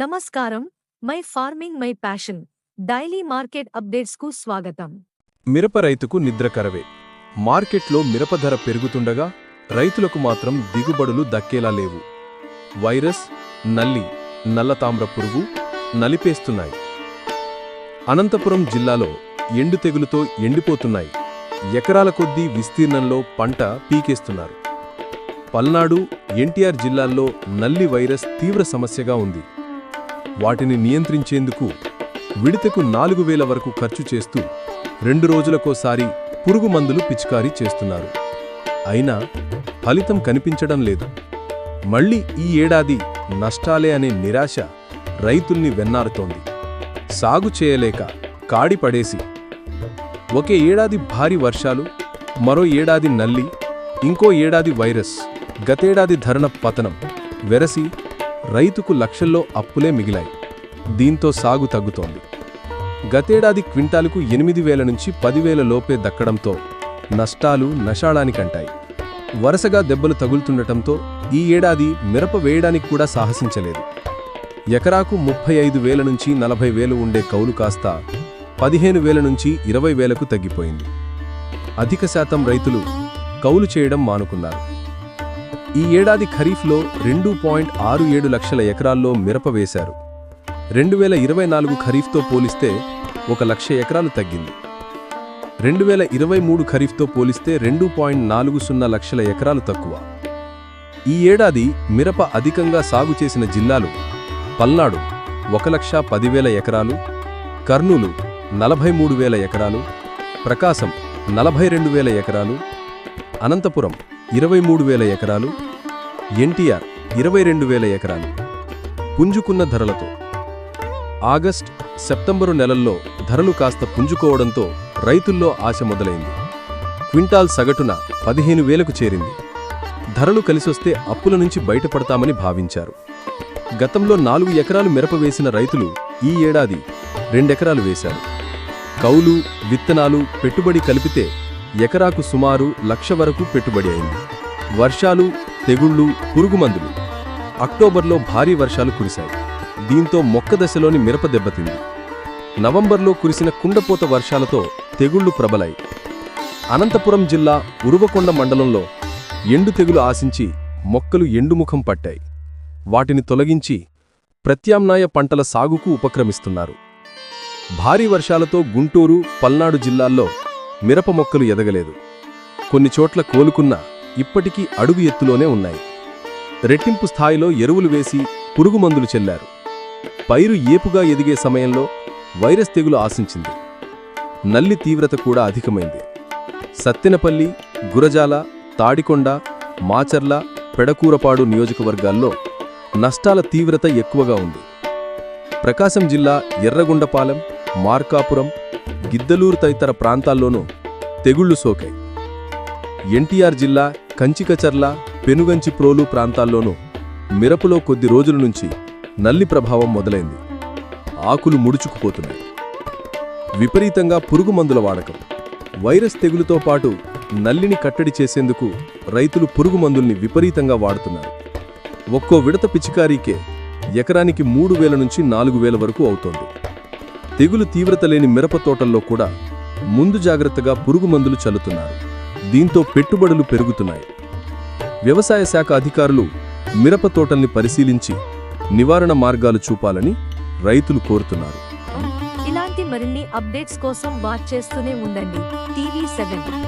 నమస్కారం. My farming my passion. Daily market అప్డేట్స్కు స్వాగతం. మిరప రైతుకు నిద్ర కరవే. మార్కెట్లో మిరప ధర పెరుగుతుండగా రైతులకు మాత్రం దిగుబడులు దక్కేలా లేవు. వైరస్ నల్లి నల్లతామ్ర పురుగు నలిపేస్తున్నాయి. అనంతపురం జిల్లాలో ఎండు తెగులుతో ఎండిపోతున్నాయి. ఎకరాల కొద్దీ విస్తీర్ణంలో పంట పీకేస్తున్నారు. పల్నాడు ఎన్టీఆర్ జిల్లాల్లో నల్లి వైరస్ తీవ్ర సమస్యగా ఉంది. వాటిని నియంత్రించేందుకు విడతకు నాలుగు వేల వరకు ఖర్చు చేస్తూ రెండు రోజులకోసారి పురుగు మందులు పిచికారీ చేస్తున్నారు. అయినా ఫలితం కనిపించడం లేదు. మళ్ళీ ఈ ఏడాది నష్టాలే అనే నిరాశ రైతుల్ని వెన్నారుతోంది. సాగు చేయలేక కాడి పడేసి ఒకే ఏడాది భారీ వర్షాలు మరో ఏడాది నల్లి ఇంకో ఏడాది వైరస్ గతేడాది ధరణ పతనం వెరసి రైతుకు లక్షల్లో అప్పులే మిగిలాయి. దీంతో సాగు తగ్గుతోంది. గతేడాది క్వింటాలుకు ఎనిమిది వేల నుంచి పదివేల లోపే దక్కడంతో నష్టాలు నషాళానికంటాయి వరుసగా దెబ్బలు తగులుతుండటంతో ఈ ఏడాది మిరప వేయడానికి కూడా సాహసించలేదు. ఎకరాకు ముప్పై ఐదు వేల నుంచి నలభై వేలు ఉండే కౌలు కాస్త పదిహేను వేల నుంచి ఇరవై వేలకు తగ్గిపోయింది. అధిక శాతం రైతులు కౌలు చేయడం మానుకున్నారు. ఈ ఏడాది ఖరీఫ్లో రెండు పాయింట్ ఆరు ఏడు లక్షల ఎకరాల్లో మిరప వేశారు. రెండు వేల ఇరవై నాలుగు ఖరీఫ్తో పోలిస్తే ఒక లక్ష ఎకరాలు తగ్గింది. రెండు వేల ఇరవై మూడు ఖరీఫ్తో పోలిస్తే రెండు పాయింట్ నాలుగు సున్నా లక్షల ఎకరాలు తక్కువ. ఈ ఏడాది మిరప అధికంగా సాగు చేసిన జిల్లాలు పల్నాడు ఒక లక్ష పదివేల ఎకరాలు కర్నూలు నలభై మూడు వేల ఎకరాలు ప్రకాశం నలభై రెండు వేల ఎకరాలు అనంతపురం ఇరవై మూడు వేల ఎకరాలు ఎన్టీఆర్ ఇరవై రెండు వేల ఎకరాలు. పుంజుకున్న ధరలతో. ఆగస్ట్ సెప్టెంబరు నెలల్లో ధరలు కాస్త పుంజుకోవడంతో రైతుల్లో ఆశ మొదలైంది. క్వింటాల్ సగటున పదిహేను వేలకు చేరింది. ధరలు కలిసొస్తే అప్పుల నుంచి బయటపడతామని భావించారు. గతంలో నాలుగు ఎకరాలు మిరప వేసిన రైతులు ఈ ఏడాది రెండెకరాలు వేశారు. కౌలు విత్తనాలు పెట్టుబడి కలిపితే ఎకరాకు సుమారు లక్ష వరకు పెట్టుబడి అయింది. వర్షాలు తెగుళ్ళు పురుగుమందులు. అక్టోబర్లో భారీ వర్షాలు కురిశాయి. దీంతో మొక్క దశలోని మిరప దెబ్బతింది. నవంబర్లో కురిసిన కుండపోత వర్షాలతో తెగుళ్ళు ప్రబలాయి. అనంతపురం జిల్లా ఉరువకొండ మండలంలో ఎండు తెగులు ఆశించి మొక్కలు ఎండుముఖం పట్టాయి. వాటిని తొలగించి ప్రత్యామ్నాయ పంటల సాగుకు ఉపక్రమిస్తున్నారు. భారీ వర్షాలతో గుంటూరు పల్నాడు జిల్లాల్లో మిరప మొక్కలు ఎదగలేదు. కొన్ని చోట్ల కోలుకున్నా ఇప్పటికీ అడుగు ఎత్తులోనే ఉన్నాయి. రెట్టింపు స్థాయిలో ఎరువులు వేసి పురుగుమందులు చెల్లారు. పైరు ఏపుగా ఎదిగే సమయంలో వైరస్ తెగులు ఆశించింది. నల్లి తీవ్రత కూడా అధికమైంది. సత్తెనపల్లి గురజాల తాడికొండ మాచర్ల పెడకూరపాడు నియోజకవర్గాల్లో నష్టాల తీవ్రత ఎక్కువగా ఉంది. ప్రకాశం జిల్లా ఎర్రగుండపాలెం మార్కాపురం గిద్దలూరు తదితర ప్రాంతాల్లోనూ తెగుళ్ళు సోకాయి. ఎన్టీఆర్ జిల్లా కంచికచర్ల పెనుగంచిప్రోలు ప్రాంతాల్లోనూ మిరపలో కొద్ది రోజుల నుంచి నల్లి ప్రభావం మొదలైంది. ఆకులు ముడుచుకుపోతున్నాయి. విపరీతంగా పురుగు మందుల వాడకం. వైరస్ తెగులుతో పాటు నల్లిని కట్టడి చేసేందుకు రైతులు పురుగు మందుల్ని విపరీతంగా వాడుతున్నారు. ఒక్కో విడత పిచికారీకే ఎకరానికి మూడు వేల నుంచి నాలుగు వేల వరకు అవుతోంది. తెగులు తీవ్రత లేని మిరప తోటల్లో కూడా ముందు జాగ్రత్తగా పురుగు మందులు చల్లుతున్నారు. దీంతో పెట్టుబడులు పెరుగుతున్నాయి. వ్యవసాయ శాఖ అధికారులు మిరప తోటల్ని పరిశీలించి నివారణ మార్గాలు చూపాలని రైతులు కోరుతున్నారు. ఇలాంటి మరిన్ని అప్డేట్స్ కోసం వాచ్ చేస్తూనే ఉండండి. TV seven.